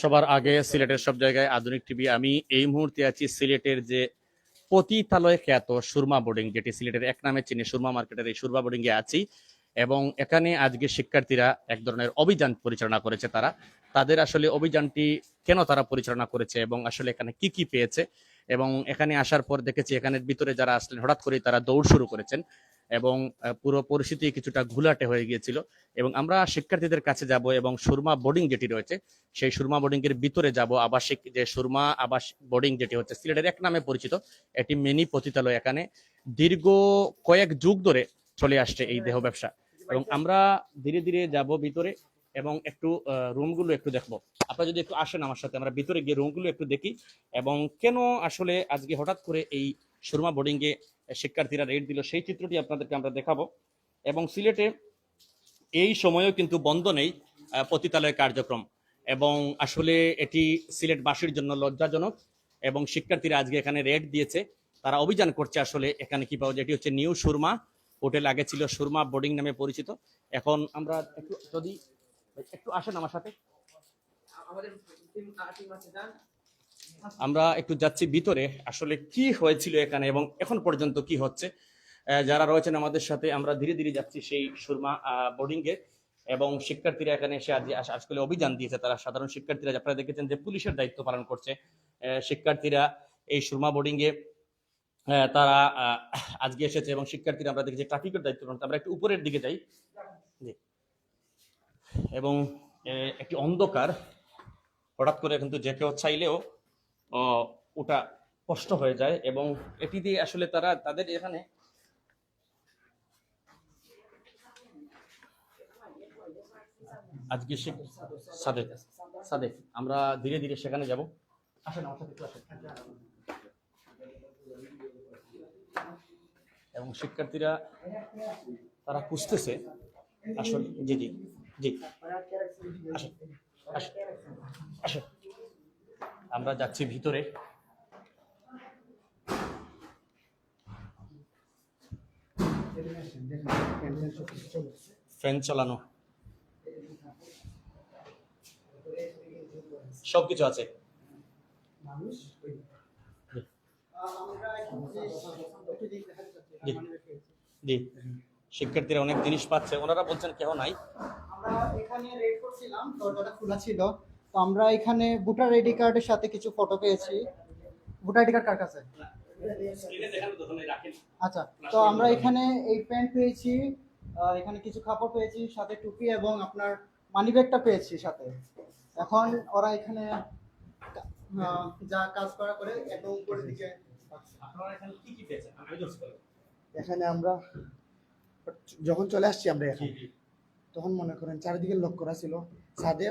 সবার আগে সিলেটের সব জায়গায় আধুনিক টিভি। আমি এই মুহূর্তে আছি সিলেটের যে পতিতালয় খ্যাত সুরমা বোর্ডিং, যেটি সিলেটের এক নামে চিনি সুরমা মার্কেটের এই সুরমা বোর্ডিং এ আছি। এবং এখানে আজকে শিক্ষার্থীরা এক ধরনের অভিযান পরিচালনা করেছে তারা। তাদের আসলে অভিযানটি কেন তারা পরিচালনা করেছে এবং আসলে এখানে কি কি পেয়েছে? এবং এখানে আসার পর দেখেছি এখানের ভিতরে যারা আসলেন, হঠাৎ করে তারা দৌড় শুরু করেছেন এবং পুরো পরিস্থিতি কিছুটা ঘুলাটে হয়ে গিয়েছিল এবং আমরা শিক্ষার্থীদের কাছে যাব এবং সুরমা বোর্ডিং যেটি রয়েছে, সেই সুরমা বোর্ডিং এর ভিতরে যাব। আবাসিক যে সুরমা আবাস বোর্ডিং যেটি হচ্ছে, সিলেটের এক নামে পরিচিত এটি মিনি পতিতালয় এখানে। দীর্ঘ কয়েক যুগ ধরে চলে আসছে এই দেহ ব্যবসা এবং আমরা ধীরে ধীরে যাব ভিতরে। এবং একটু রুমগুলো একটু দেখব। আপনারা যদি একটু আসেন আমার সাথে, আমরা ভিতরে গিয়ে রুমগুলো একটু দেখি। এবং কেন আসলে আজকে হঠাৎ করে এই সুরমা বোর্ডিং এ শিক্ষার্থীরা রেড দিল, সেই চিত্রটি আপনাদেরকে আমরা দেখাবো। এবং সিলেটে এই সময়েও কিন্তু বন্ধ নেই পতিতালয় কার্যক্রম। এবং আসলে এটি সিলেটবাসীর জন্য লজ্জাজনক এবং শিক্ষার্থীরা আজকে এখানে রেড দিয়েছে। তারা অভিযান করছে আসলে এখানে কি পাওয়া যায়। এটি হচ্ছে নিউ সুরমা। হোটেল আগে ছিল সুরমা বোর্ডিং নামে পরিচিত। এখন আমরা একটু যদি একটু আসেন আমার সাথে। আমরা একটু যাচ্ছি ভিতরে আসলে কি হয়েছিল এখানে এবং এখন পর্যন্ত কি হচ্ছে? যারা রয়েছেন আমাদের সাথে আমরা ধীরে ধীরে যাচ্ছি সেই সুরমা বোর্ডিং এ এবং শিক্ষার্থীরা এখানে এসে আজ আজকাল অভিযান দিয়েছে। তারা সাধারণ শিক্ষার্থীরা আপনারা দেখেছেন যে পুলিশের দায়িত্ব পালন করছে। শিক্ষার্থীরা এই সুরমা বোর্ডিং এ তারা আজকে এসেছে এবং শিক্ষার্থীরা আমরা দেখেছি ট্রাফিকের দায়িত্ব পালন আমরা একটু উপরের দিকে যাই। এবং একটি অন্ধকার হঠাৎ করে কিন্তু যে কেউ চাইলেও ওটা কষ্ট হয়ে যায় এবং এটি দিয়ে আসলে তারা, তাদের এখানে আজকে সে সাদেক সাদেক আমরা ধীরে ধীরে সেখানে যাব আসেন। এবং শিক্ষার্থীরা তারা খুঁজতেছে আসলে, জি জি জি। আসেন আমরা যাচ্ছি ভিতরে। ফ্যান চালানো। সবকিছু আছে। শিক্ষার্থীরা অনেক জিনিস পাচ্ছে। ওনারা বলছেন কেউ নাই। আমরা এখানে রেড করছিলাম দরজাটা খোলা ছিল। তো আমরা এখানে ভোটার আইডি কার্ডের সাথে কিছু ফটো পেয়েছি। ভোটার আইডি কার্ড কার কাছে? আচ্ছা তো আমরা এখানে এই প্যান্ট পেয়েছি এখানে কিছু কাপড় পেয়েছি সাথে টুপি এবং আপনার মানি ব্যাগটা পেয়েছি সাথে। এখন ওরা এখানে যা কাজ করা করে একদম উপরের দিকে আপনারা এখানে কি কি পেয়েছেন? আমি এখানে আমরা যখন চলে আসছি আমরা এখন। তখন মনে করেন চারিদিকে লক করা ছিল ছাদে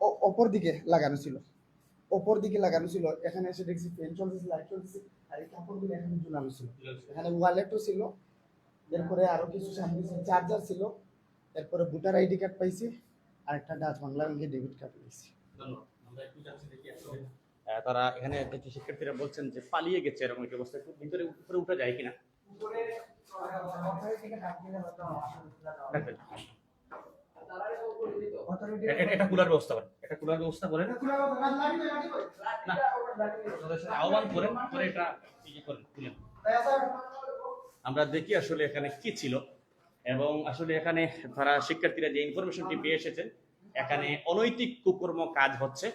ও- অপর দিকে লাগানো ছিল অপর দিকে লাগানো ছিল এখানে এসে দেখছি ফ্যান চলতেছে লাইট চলতেছে আর এই কাপড়গুলো এখানে ঝুলানো ছিল এখানে ওয়ালেটও ছিল এরপরে আরও কিছু সামনে চার্জার ছিল এরপরে ভোটার আইডি কার্ড পাইছি আর একটা ডাচ বাংলা ব্যাংকের ডেবিট কার্ড আহ, তারা এখানে দেখছি শিক্ষার্থীরা বলছেন যে পালিয়ে গেছে এরকম একটি অবস্থা একটু ভিতরে উপরে উঠে যায় কিনা এটা কুলার ব্যবস্থা করেন। এটা কুলার ব্যবস্থা করেন। না। আহ্বান করেন করে এটা ইয়ে করেন খুলেন আমরা দেখি আসলে এখানে কি ছিল। এবং আসলে এখানে তারা শিক্ষার্থীরা যে ইনফরমেশনটি পেয়ে এসেছেন এখানে অনৈতিক কুকর্ম কাজ হচ্ছে।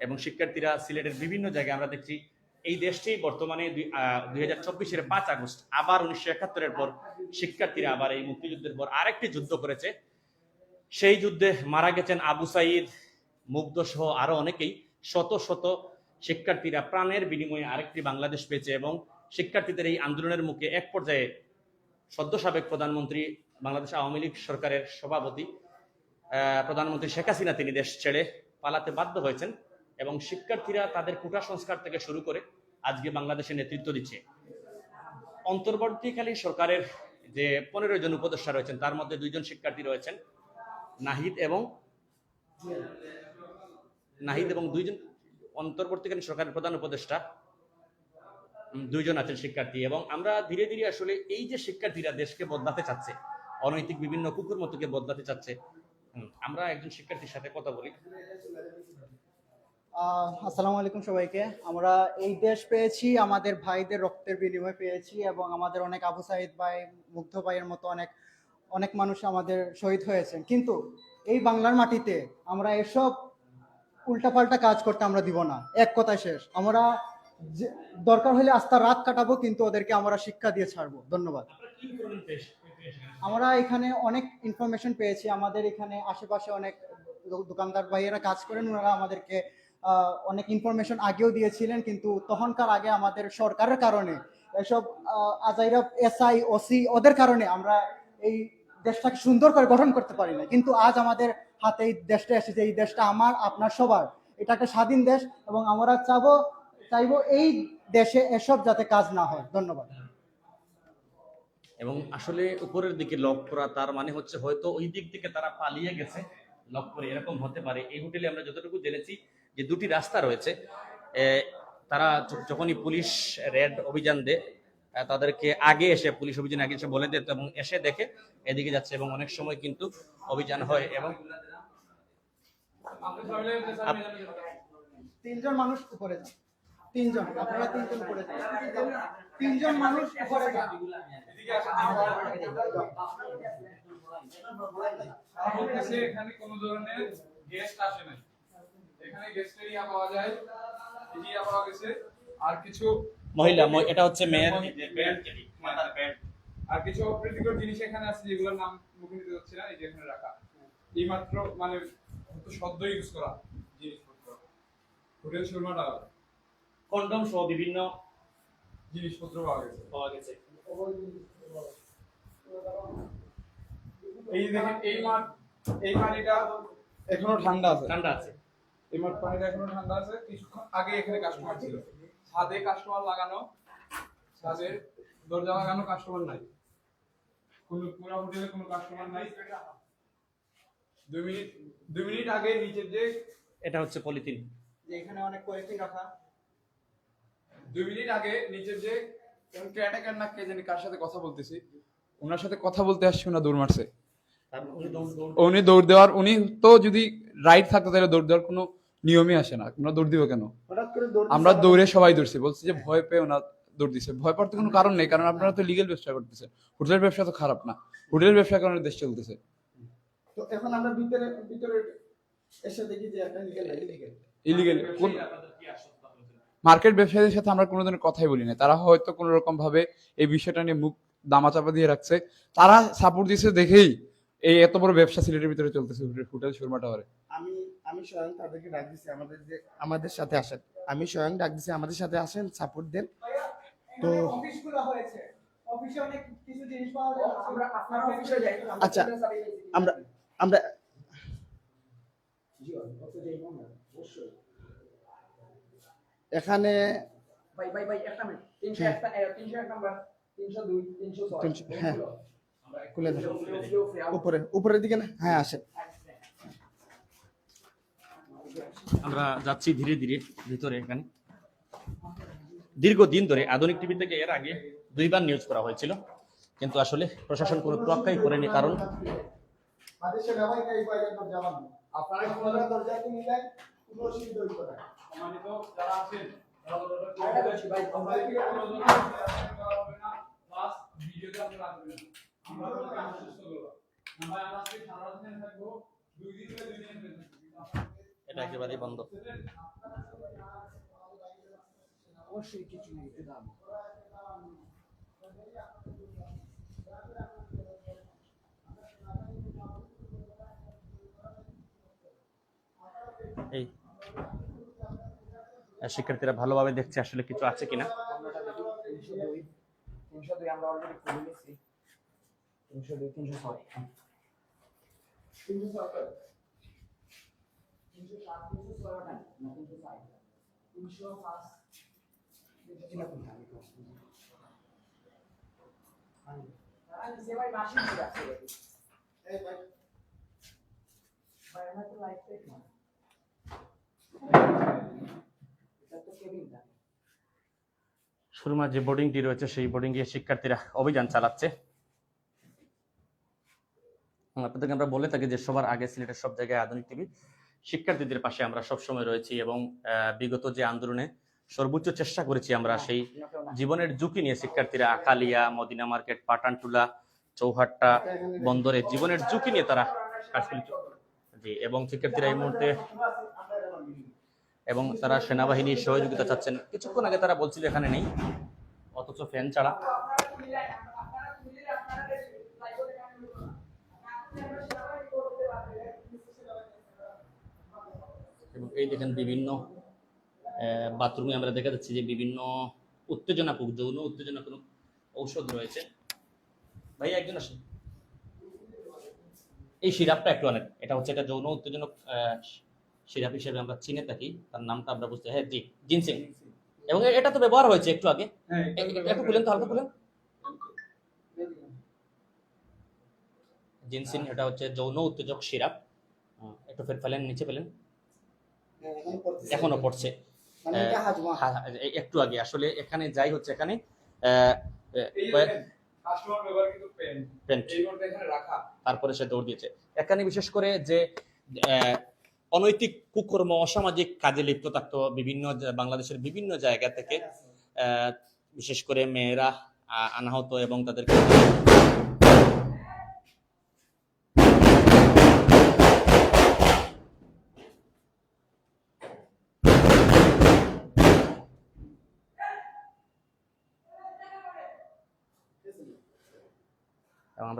এবং শিক্ষার্থীরা সিলেটের বিভিন্ন জায়গায় আমরা দেখছি এই দেশটি বর্তমানে দুই হাজার চব্বিশের পাঁচ আগস্ট আবার উনিশশো একাত্তরের পর শিক্ষার্থীরা আবার এই মুক্তিযুদ্ধের পর আরেকটি যুদ্ধ করেছে। সেই যুদ্ধে মারা গেছেন আবু সাইদ, মুগ্ধ সহ আরও অনেকেই। শত শত শিক্ষার্থীরা প্রাণের বিনিময়ে আরেকটি বাংলাদেশ পেয়েছে এবং শিক্ষার্থীদের এই আন্দোলনের মুখে এক পর্যায়ে সদ্য সাবেক প্রধানমন্ত্রী, বাংলাদেশ আওয়ামী লীগ সরকারের সভাপতি প্রধানমন্ত্রী শেখ হাসিনা, তিনি দেশ ছেড়ে পালাতে বাধ্য হয়েছেন এবং শিক্ষার্থীরা তাদের কোটা সংস্কার থেকে শুরু করে আজকে বাংলাদেশে নেতৃত্ব দিচ্ছে। অন্তর্বর্তীকালীন সরকারের যে পনেরো জন উপদেষ্টা রয়েছেন, তার মধ্যে দুইজন শিক্ষার্থী রয়েছেন। নাহিদ এবং নাহিদ এবং দুইজন অন্তর্বর্তীকালীন সরকারের প্রধান উপদেষ্টা দুইজন আছেন শিক্ষার্থী এবং আমরা ধীরে ধীরে আসলে এই যে শিক্ষার্থীরা দেশকে বদলাতে চাচ্ছে, অনৈতিক বিভিন্ন কুকুর মতোকে বদলাতে চাচ্ছে আমরা একজন শিক্ষার্থীর সাথে কথা বলি। আসসালামু আলাইকুম সবাইকে। আমরা এই দেশ পেয়েছি, আমাদের ভাইদের রক্তের বিনিময়ে পেয়েছি এবং আমাদের অনেক আবু সাইদ ভাই, মুগ্ধ ভাইয়ের মতো অনেক অনেক মানুষ আমাদের শহীদ হয়েছেন। কিন্তু এই বাংলার মাটিতে আমরা এসব উল্টাপাল্টা কাজ করতে আমরা দিব না। এক কথায় শেষ। আমরা দরকার হলে আস্থা রাত কাটাবো কিন্তু ওদেরকে আমরা শিক্ষা দিয়ে ছাড়বো। ধন্যবাদ। আমরা এখানে অনেক ইনফরমেশন পেয়েছি। আমাদের এখানে আশেপাশে অনেক দোকানদার ভাইয়েরা কাজ করেন। ওনারা আমাদেরকে অনেক ইনফরমেশন আগেও দিয়েছিলেন। কিন্তু তখনকার আগে আমাদের সরকারের কারণে এসব আজাইরা এসআই ওসি ওদের কারণে আমরা এই দেশটাকে সুন্দর করে গঠন করতে পারি না কিন্তু আজ আমাদের হাতে এই দেশটা এসেছে, এই দেশটা আমার, আপনার, সবার। এটা একটা স্বাধীন দেশ এবং আমরা চাবো, চাইব এই দেশে এসব যাতে কাজ না হয়। ধন্যবাদ। এবং আসলে উপরের দিকে লক করা, তার মানে হচ্ছে হয়তো ওই দিক থেকে তারা পালিয়ে গেছে। লক করে এরকম হতে পারে। এই হোটেলে আমরা যতটুকু জেনেছি যে দুটি রাস্তা রয়েছে। তারা যখনই পুলিশ রেড অভিযান দেয় তাদেরকে আগে এসে পুলিশ অভিযান আগে এসে বলে দিত এবং এসে দেখে এদিকে যাচ্ছে এবং অনেক সময় কিন্তু অভিযান হয় এবং তিনজন মানুষ উপরে তিনজন আপনারা তিনজন উপরে তিনজন মানুষ উপরে এখানে কোনো ধরনের গেস্ট আসে নাই এখানে গেস্টের ইয়া পাওয়া যায় পাওয়া গেছে। আর কিছু মহিলা ম- এটা হচ্ছে মেয়ের প্যান্ট আর কিছু অপ্রীতিকর জিনিস এখানে আছে যেগুলোর নাম মুখে নিতে যাচ্ছে না এই যে এখানে রাখা। এই মাত্র মানে সদ্য ইউজ করা জিনিসপত্র। হোটেল শর্মা টাকা কন্ডম সহ বিভিন্ন জিনিসপত্র পাওয়া গেছে। পাওয়া গেছে। এই দেখেন এই মাঠ এই পানিটা এখনও ঠান্ডা আছে। ঠান্ডা আছে। এই মাঠ পানিটা এখনও ঠান্ডা আছে কিছুক্ষণ আগে এখানে কাস্টমার ছিল। ছাদে কাস্টমার লাগানো ছাদে দরজা লাগানো কাস্টমার নাই। কোনো পুরো হোটেলে কোনো কাস্টমার নাই। দুই মিনিট দুই মিনিট আগে নিচের যে এটা হচ্ছে পলিথিন। যে এখানে অনেক পলিথিন রাখা। দুই মিনিট আগে নিচের যে ক্যাটাকার না কে জানি কার সাথে কথা বলতেছি ওনার সাথে কথা বলতে আসছি ওনা দৌড় মারছে। উনি দৌড়- দৌড়- উনি দৌড় দেওয়ার উনি তো যদি রাইট থাকতো তাহলে দৌড় দেওয়ার কোনো নিয়মই আসে না আমরা দৌড় দিব কেন? আমরা দৌড়ে সবাই দৌড়ছি বলছি যে ভয় পেয়ে ওনা দৌড় দিছে ভয় পাওয়ার তো কোনো কারণ নেই কারণ আপনারা তো লিগেল ব্যবসা করতেছে হোটেলের ব্যবসা তো খারাপ না হোটেলের ব্যবসার কারণে দেশ চলতেছে। তো এখন আমরা ভিতরে ভিতরে এসে দেখি যে একটা লিগেল লিগেল ইলিগেল কোন মার্কেট ব্যবসায়ীদের সাথে আমরা কোনো ধরনের কথাই বলি না তারা হয়তো কোনো রকম ভাবে এই বিষয়টা নিয়ে মুখ দামাচাপা দিয়ে রাখছে। তারা সাপোর্ট দিয়েছে দেখেই এই এত বড় ব্যবসা সিলেটের ভিতরে চলতেছে হোটেল- শর্মা টাওয়ারে। আমি আমি স্বয়ং তাদেরকে ডাক দিছি আমাদের যে আমাদের সাথে আসেন। আমি স্বয়ং ডাক দিছি আমাদের সাথে আসেন সাপোর্ট দেন। তো অফিসগুলো হয়েছে। অফিসে অনেক কিছু জিনিস পাওয়া যায় আমরা আপনার অফিসে যাই আচ্ছা, আমরা আমরা এখানে ভাই ভাই ভাই একটা মিনিট তিনশো একটা তিনশো এক নাম্বার তিনশো দুই তিনশো- হ্যাঁ। খুলে দেন। উপরে উপরের দিকে না? হ্যাঁ আসেন। আমরা যাচ্ছি ধীরে ধীরে ভিতরে এখানে। দীর্ঘদিন ধরে আধুনিক টিভি থেকে এর আগে দুইবার নিউজ করা হয়েছিল। কিন্তু আসলে প্রশাসন কোনো তোয়াক্কাই করেনি কারণ যারা আছেন আমরা আমরা আজকে সারা থাকব দুই দিন দুই দিন এটা একেবারেই বন্ধ। অবশ্যই কিছু নেই একটু দাম। এই শিক্ষার্থীরা ভালোভাবে দেখছে আসলে কিছু আছে কিনা। আমরা অলরেডি তিনশো দুই তিনশো ছয়। তিনশো ছয়? তিনশো সাত তিনশো ছয় না তিনশো ছয়। তিনশো পাঁচ। সুরমা যে বোর্ডিংটি রয়েছে সেই বোর্ডিং বোর্ডিংয়ে শিক্ষার্থীরা অভিযান চালাচ্ছে। আপনাদেরকে আমরা বলে থাকি যে সবার আগে সিলেটের সব জায়গায় আধুনিক টিভি। শিক্ষার্থীদের পাশে আমরা সবসময় রয়েছি এবং বিগত যে আন্দোলনে সর্বোচ্চ চেষ্টা করেছি আমরা সেই জীবনের ঝুঁকি নিয়ে শিক্ষার্থীরা আকালিয়া, মদিনা মার্কেট, পাটানটুলা, চৌহাট্টা বন্দরে জীবনের ঝুঁকি নিয়ে তারা জি, এবং শিক্ষার্থীরা এই মুহূর্তে এবং তারা সেনাবাহিনীর সহযোগিতা চাচ্ছেন। কিছুক্ষণ আগে তারা বলছিল এখানে নেই, অথচ ফ্যান ছাড়া। এই দেখেন বিভিন্ন বাথরুমে আমরা দেখা যাচ্ছে যে বিভিন্ন উত্তেজনা যৌন উত্তেজনা কোনো ঔষধ রয়েছে। ভাই একজন আসেন। এই সিরাপটা একটু আনেন। এটা হচ্ছে একটা যৌন উত্তেজনক সিরাপ হিসেবে আমরা চিনে থাকি। তার নামটা আমরা বুঝতে হ্যাঁ জি জিনসিং। এবং এটা তো ব্যবহার হয়েছে একটু আগে। হ্যাঁ একটু খুলেন তো হালকা খুলেন। জিনসিন এটা হচ্ছে যৌন উত্তেজক সিরাপ। একটু ফের ফেলেন নিচে ফেলেন। এখনও পড়ছে। মানে হ্যাঁ, হ্যাঁ, এ- একটু আগে। আসলে এখানে যাই হচ্ছে এখানে তারপরে সে দৌড় দিয়েছে। এখানে বিশেষ করে যে আহ, অনৈতিক কুকর্ম অসামাজিক কাজে লিপ্ত থাকতো বিভিন্ন বাংলাদেশের বিভিন্ন জায়গা থেকে আহ, বিশেষ করে মেয়েরা আহ, আনা হতো এবং তাদেরকে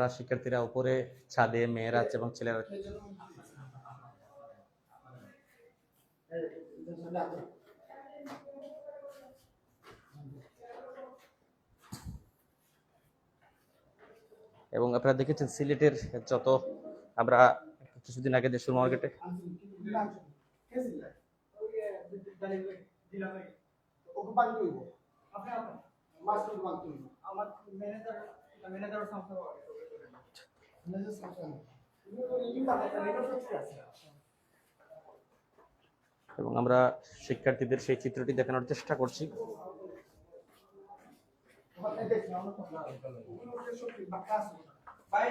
আমরা শিক্ষার্থীরা উপরে ছাদে মেয়েরা আছে এবং ছেলেরা এবং আপনারা দেখেছেন সিলেটের যত আমরা কিছুদিন আগে দেশের মার্কেটে আমার ম্যানেজার ম্যানেজার সংস্থা এবং আমরা শিক্ষার্থীদের সেই চিত্রটি দেখানোর চেষ্টা করছি। ভাই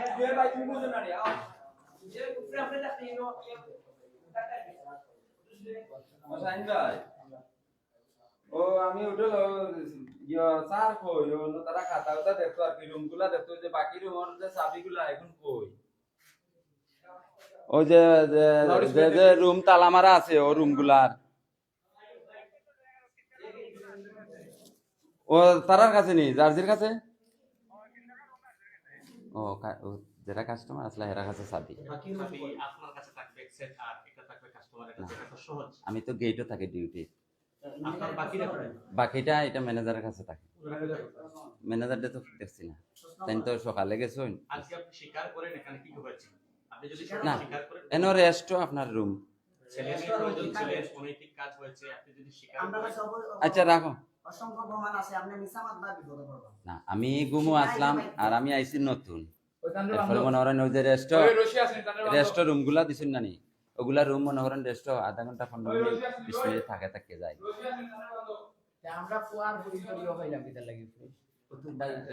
ও আমি ইয়া স্যার কই ও তারা খাতা খাতা দেখতো আর কি রুমগুলা দেখতো যে বাকি রুমের যে চাবি গুলা এখন কই ও যে যে- যে রুম তালা মারা আছে ও রুমগুলার ও তারার কাছে নি জার্জির কাছে? ও যেটা কাস্টমার আসলে এরা কাছে চাবি। আপনার কাছে থাকবে সেট আর এটা থাকবে কাস্টমারের কাছে এটা তো আমি তো গেটও থাকি ডিউটি বাকিটা এটা ম্যানেজারের কাছে থাকে। ম্যানেজারটা তো দেখছি না। তাই তো সকালে গেছেন। আজকে আপনি স্বীকার করেন এখানে কি হয়েছে আপনি যদি না। স্বীকার করেন এনো রেস্টও আপনার রুম আচ্ছা রাখো। অসংখ্য প্রমাণ আছে আপনি মিসামাত না আমি গুমু আসলাম আর আমি আইছি নতুন। এরপরে মনে করেন ওই যে রেস্ট রেস্ট রুমগুলা দিছেন না নি? ওগুলা রুম মনে করেন রেস্ট আধা ঘণ্টা পনেরো মিনিট বিশ মিনিট থাকে থাকে যায়। আমরা ফুয়ার বুড়ি হইলাম কিতা লাগি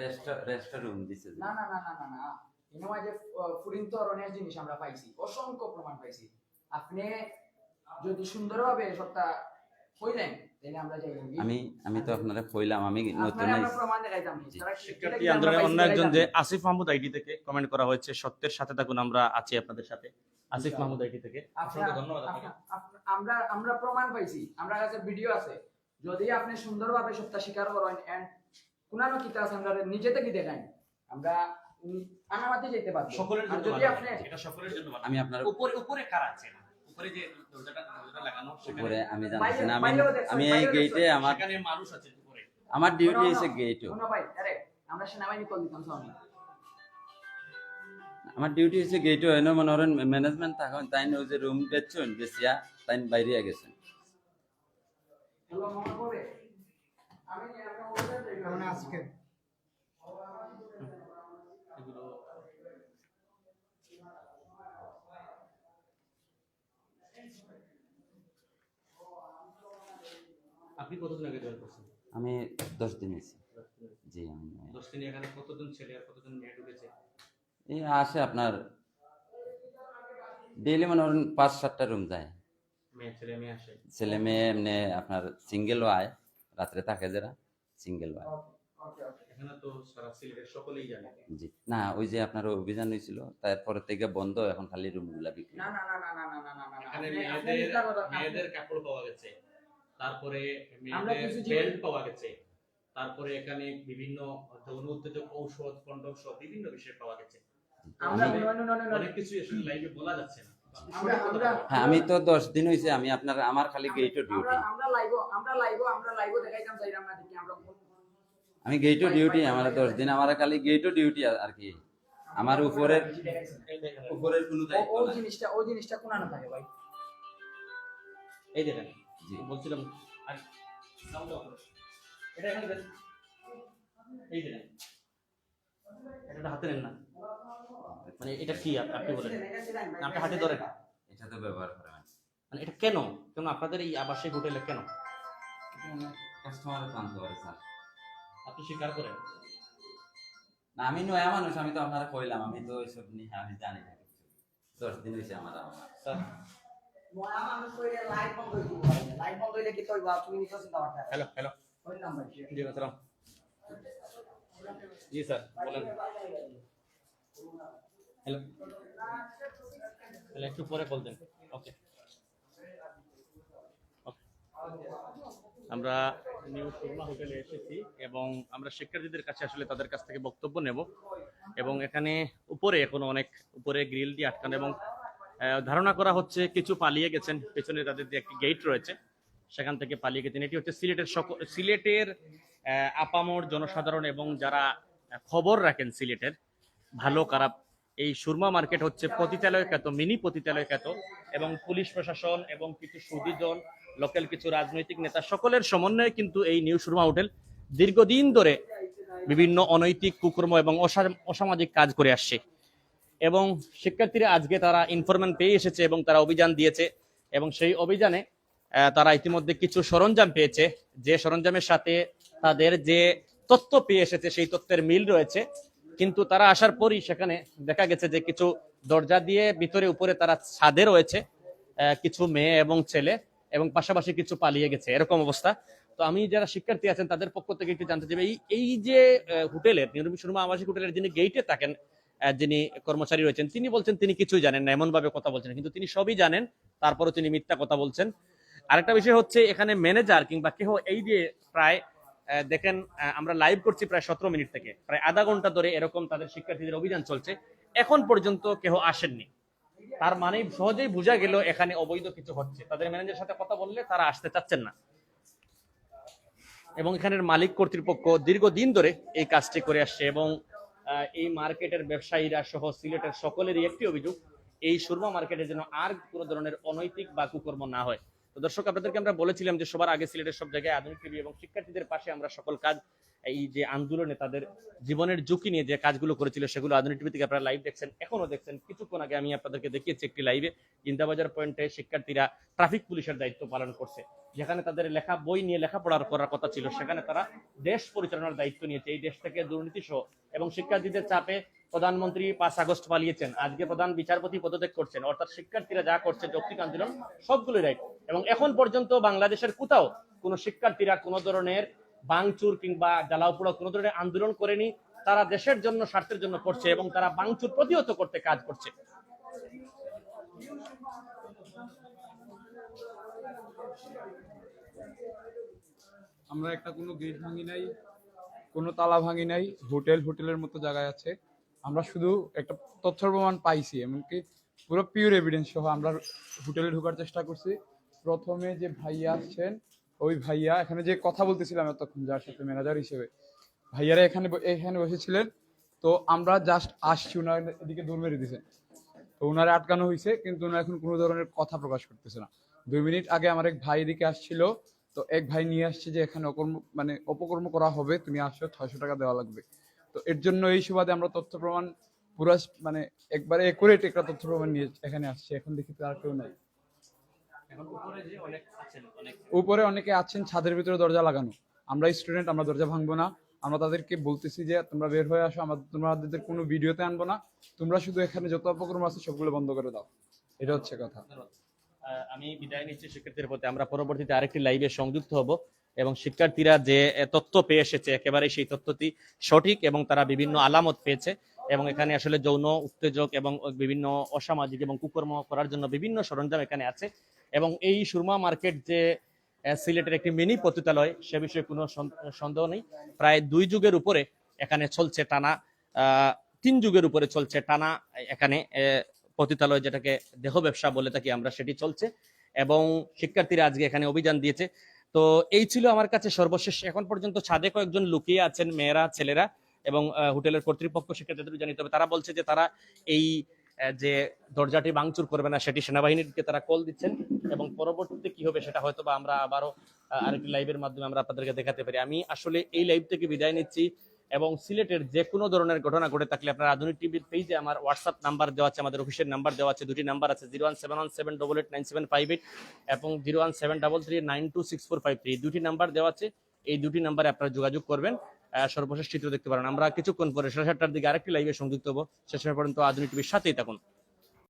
রেস্ট রেস্ট রুম দিছে না না না না না না। ইনোয়া যে ফুরিন অরণ্যের জিনিস আমরা পাইছি। অসংখ্য প্রমাণ পাইছি। আপনি যদি সুন্দরভাবে সবটা কইলেন তাহলে আমরা যাই আমি আমি তো আপনারা কইলাম আমি নতুন শিক্ষার্থী আন্দোলনের অন্য একজন যে আসিফ মাহমুদ আইডি থেকে কমেন্ট করা হয়েছে সত্যের সাথে থাকুন আমরা আছি আপনাদের সাথে। আসিফ মাহমুদ আইডি থেকে? ধন্যবাদ আপনাকে। আপনার- আমরা আমরা প্রমাণ পাইছি। আমরা কাছে ভিডিও আছে। যদি আপনি সুন্দরভাবে সত্তা স্বীকার করেন এন্ড কোনানো কিতা আছে আমরা নিজে থেকে দেখাই। আমরা আনামাতে যেতে পারব। সকলের জন্য যদি আপনি এটা সকলের জন্য আমি আপনার উপরে উপরে কার আছে? উপরে যে দরজাটা দরজাটা লাগানো উপরে আমি জানতেছি না। আমি আমি এই গেটে আমার সেখানে মানুষ আছে উপরে। আমার ডিউটি শোনো, গেটও শোনো ভাই আরে আমরা সেনাবাহিনী কল দিতাম স্বামী আমার ডিউটি হচ্ছে গেটও এনে মনে করেন ম্যানেজমেন্ট থাকুন তাই ওই যে রুম বেচছেন বেচিয়া তাই বাইরে গেছেন। আপনি কতদিন আগে জয়েন করছেন? আমি দশ দিন এসেছি জি আমি দশ দিনে এখানে কতজন ছেলে আর কতজন মেয়ে ঢুকেছে? আসে আপনার ডেইলি মনে করেন পাঁচ সাতটা রুম যায় ছেলে মেয়ে এমনি আপনার সিঙ্গেলও আয় রাত্রে থাকে যারা সিঙ্গেল আয় না ওই যে আপনার অভিযান হয়েছিল তারপরে থেকে বন্ধ এখন খালি রুমগুলা বিক্রি কাপড় পাওয়া গেছে তারপরে পাওয়া গেছে তারপরে এখানে বিভিন্ন যৌন উত্তেজক ঔষধ কন্ডম সব বিভিন্ন বিষয় পাওয়া গেছে হ্যাঁ, আমি তো দশ দিন হয়েছে আমি আপনার আমার খালি গেইটও ডিউটি আমি গেইটও ডিউটি আমার দশ দিন আমার খালি গেইটও ডিউটি আর কি। আমার উপরের উপরের কোনো দায়িত্ব ওই জিনিসটা ওই জিনিসটা কোন না থাকে ভাই? এই দেখেন জি। বলছিলাম আর সাউন্ড অফ এটা এখানে এই দেখেন। এটা হাতে নেন না মানে এটা কি আপনি বলেন? আপনি হাতে ধরেন এটা তো ব্যবহার করে মানে এটা কেন? কেন আপনাদের এই আবাসিক হোটেলে কেন? কাস্টমার আনতে পারে স্যার আপনি স্বীকার করেন? না আমি নয়া মানুষ আমি তো আপনারা কইলাম আমি তো এসব নিয়ে আমি জানি না দশ দিন হয়েছে আমার আমার। স্যার। মানুষ কইলে বন্ধ বন্ধ হইলে কি কইবা? তুমি নিছো চিন্তা করতে হ্যালো হ্যালো। জি স্যার বলেন। হ্যালো। তাহলে একটু পরে কল দেন। ওকে আমরা নিউ সুরমা হোটেলে এসেছি এবং আমরা শিক্ষার্থীদের কাছে আসলে তাদের কাছ থেকে বক্তব্য নেব এবং এখানে উপরে এখনও অনেক উপরে গ্রিল দিয়ে আটকানো এবং ধারণা করা হচ্ছে কিছু পালিয়ে গেছেন। পেছনে তাদের যে একটি গেট রয়েছে, সেখান থেকে পালিয়ে গেছেন। এটি হচ্ছে সিলেটের সকল, সিলেটের আপামর জনসাধারণ এবং যারা খবর রাখেন সিলেটের, ভালো খারাপ এই সুরমা মার্কেট হচ্ছে পতিতালয় খ্যাত, মিনি পতিতালয় খ্যাত, এবং পুলিশ প্রশাসন এবং কিছু সুদীজন, লোকাল কিছু রাজনৈতিক নেতা, সকলের সমন্বয়ে কিন্তু এই নিউ সুরমা হোটেল দীর্ঘদিন ধরে বিভিন্ন অনৈতিক কুকর্ম এবং অসা- অসামাজিক কাজ করে আসছে। এবং শিক্ষার্থীরা আজকে তারা ইনফরমেন্ট পেয়ে এসেছে এবং তারা অভিযান দিয়েছে এবং সেই অভিযানে তারা ইতিমধ্যে কিছু সরঞ্জাম পেয়েছে। যে সরঞ্জামের সাথে তাদের যে তথ্য পেয়ে এসেছে, সেই তথ্যের মিল রয়েছে। কিন্তু তারা আসার পরই সেখানে দেখা গেছে যে কিছু দরজা দিয়ে ভিতরে উপরে তারা ছাদে রয়েছে কিছু মেয়ে এবং ছেলে এবং পাশাপাশি কিছু পালিয়ে গেছে, এরকম অবস্থা। তো আমি যারা শিক্ষার্থী আছেন, তাদের পক্ষ থেকে একটু জানতে চাইবে, এই এই যে হোটেলের নির্মী শর্মা আবাসিক হোটেলের যিনি গেইটে থাকেন যিনি কর্মচারী রয়েছেন, তিনি বলছেন তিনি কিছুই জানেন না এমন ভাবে কথা বলছেন কিন্তু তিনি সবই জানেন, তারপরও তিনি মিথ্যা কথা বলছেন। আরেকটা বিষয় হচ্ছে, এখানে ম্যানেজার কিংবা কেহ এই যে প্রায় দেখেন আমরা লাইভ করছি প্রায় সতেরো মিনিট থেকে। প্রায় আধা ঘণ্টা ধরে এরকম তাদের শিক্ষার্থীদের অভিযান চলছে। এখন পর্যন্ত কেহ আসেননি। তার মানে সহজেই বোঝা গেল এখানে অবৈধ কিছু হচ্ছে। তাদের ম্যানেজারের সাথে কথা বললে তারা আসতে চাচ্ছেন না। এবং এখানের মালিক কর্তৃপক্ষ দীর্ঘদিন ধরে এই কাজটি করে আসছে এবং এই মার্কেটের ব্যবসায়ীরা সহ সিলেটের সকলেরই একটি অভিযোগ, এই সুরমা মার্কেটে যেন আর কোনো ধরনের অনৈতিক বা কুকর্ম না হয়। তো দর্শক, আপনাদেরকে আমরা বলেছিলাম যে সবার আগে সিলেটের সব জায়গায় আধুনিক টিভি এবং শিক্ষার্থীদের পাশে আমরা সকল কাজ, এই যে আন্দোলনে তাদের জীবনের ঝুঁকি নিয়ে যে কাজগুলো করেছিল সেগুলো আধুনিক টিভি থেকে আপনারা লাইভ দেখছেন, এখনও দেখছেন। কিছুক্ষণ আগে আমি আপনাদেরকে দেখিয়েছি একটি লাইভে জিন্দাবাজার পয়েন্টে শিক্ষার্থীরা ট্রাফিক পুলিশের দায়িত্ব পালন করছে। যেখানে তাদের লেখা বই নিয়ে লেখাপড়ার করার কথা ছিল, সেখানে তারা দেশ পরিচালনার দায়িত্ব নিয়েছে। এই দেশ থেকে দুর্নীতি সহ এবং শিক্ষার্থীদের চাপে প্রধানমন্ত্রী পাঁচ আগস্ট পালিয়েছেন। আজকে প্রধান বিচারপতি পদত্যাগ করছেন। অর্থাৎ শিক্ষার্থীরা যা করছে, যৌক্তিক আন্দোলন সবগুলোই রাইট এবং এখন পর্যন্ত বাংলাদেশের কোথাও কোনো শিক্ষার্থীরা কোনো ধরনের বাংচুর কিংবা জ্বালাওপোড়া কোনো ধরনের আন্দোলন করেনি। তারা দেশের জন্য, স্বার্থের জন্য করছে এবং তারা বাংচুর প্রতিহত করতে কাজ করছে। আমরা একটা কোনো গেট ভাঙি নাই, কোনো তালা ভাঙি নাই, হোটেল হোটেলের মতো জায়গায় আছে। আমরা শুধু একটা তথ্য প্রমাণ পাইছি, এমনকি পুরো পিওর এভিডেন্স সহ আমরা হোটেলে ঢোকার চেষ্টা করছি। প্রথমে যে ভাইয়া আসছেন, ওই ভাইয়া, এখানে যে কথা বলতেছিলাম এতক্ষণ যার সাথে ম্যানেজার হিসেবে, ভাইয়ারা এখানে এখানে বসেছিলেন। তো আমরা জাস্ট আসছি ওনার এদিকে দৌড় মেরে দিয়েছেন তো ওনারে আটকানো হয়েছে কিন্তু ওনারা এখন কোনো ধরনের কথা প্রকাশ করতেছে না। দুই মিনিট আগে আমার এক ভাই এদিকে আসছিল, তো এক ভাই নিয়ে আসছে যে, এখানে অকর্ম মানে অপকর্ম করা হবে, তুমি আসো, ছয়শো টাকা দেওয়া লাগবে। তো এর জন্য এই সুবাদে আমরা তথ্য প্রমাণ পুরো মানে একবারে একুরেট একটা তথ্য প্রমাণ নিয়ে এখানে আসছে। এখন দেখি তার কেউ নাই। উপরে অনেক আছেন ছাদের ভিতরে দরজা লাগানো। আমরা স্টুডেন্ট আমরা দরজা ভাঙবো না। আমরা তাদেরকে বলতেছি যে তোমরা বের হয়ে আসো আমরা তোমাদের কোনো ভিডিওতে আনব না। তোমরা শুধু এখানে যত অপক্রম আছে সবগুলো বন্ধ করে দাও। এটা হচ্ছে কথা। আমি বিদায় নিচ্ছি শিক্ষার্থীদের প্রতি। আমরা পরবর্তীতে আরেকটি লাইভে সংযুক্ত হব এবং শিক্ষার্থীরা যে তথ্য পেয়ে এসেছে একেবারে সেই তথ্যটি সঠিক এবং তারা বিভিন্ন আলামত পেয়েছে। এবং এখানে আসলে যৌন উত্তেজক এবং বিভিন্ন অসামাজিক এবং কুকর্ম করার জন্য বিভিন্ন সরঞ্জাম এখানে আছে। এবং এই সুরমা মার্কেট যে সিলেটের একটি মিনি পতিতালয়, সে বিষয়ে কোনো সন- সন্দেহ নেই। প্রায় দুই যুগের উপরে এখানে চলছে টানা তিন যুগের উপরে চলছে টানা এখানে পতিতালয় যেটাকে দেহ ব্যবসা বলে থাকি আমরা, সেটি চলছে। এবং শিক্ষার্থীরা আজকে এখানে অভিযান দিয়েছে। তো এই ছিল আমার কাছে সর্বশেষ। এখন পর্যন্ত ছাদে কয়েকজন লুকিয়ে আছেন, মেয়েরা, ছেলেরা। এবং হোটেলের কর্তৃপক্ষ শিক্ষার্থীদের জানিয়ে তবে তারা বলছে যে তারা এই যে দরজাটি ভাঙচুর করবে না, সেটি সেনাবাহিনীকে তারা কল দিচ্ছেন এবং পরবর্তীতে কি হবে সেটা হয়তো বা আমরা আবারও আরেকটি লাইভের মাধ্যমে আমরা আপনাদেরকে দেখাতে পারি। আমি আসলে এই লাইভ থেকে বিদায় নিচ্ছি এবং সিলেটের যে কোনো ধরনের ঘটনা ঘটে থাকলে আপনার আধুনিক টিভির পেজে আমার হোয়াটসঅ্যাপ নাম্বার দেওয়া আছে, আমাদের অফিসের নাম্বার দেওয়া আছে, দুটি নাম্বার আছে zero one seven one seven double eight nine seven five eight এবং zero one seven double three nine two six four five three দুটি নাম্বার দেওয়া আছে, এই দুটি নাম্বারে আপনারা যোগাযোগ করবেন। সর্বশেষ চিত্র দেখতে পারেন। আমরা কিছুক্ষণ পরে সাড়ে সাতটার দিকে আরেকটি লাইভে সংযুক্ত হব। সময় পর্যন্ত আধুনিক টিভির সাথেই থাকুন।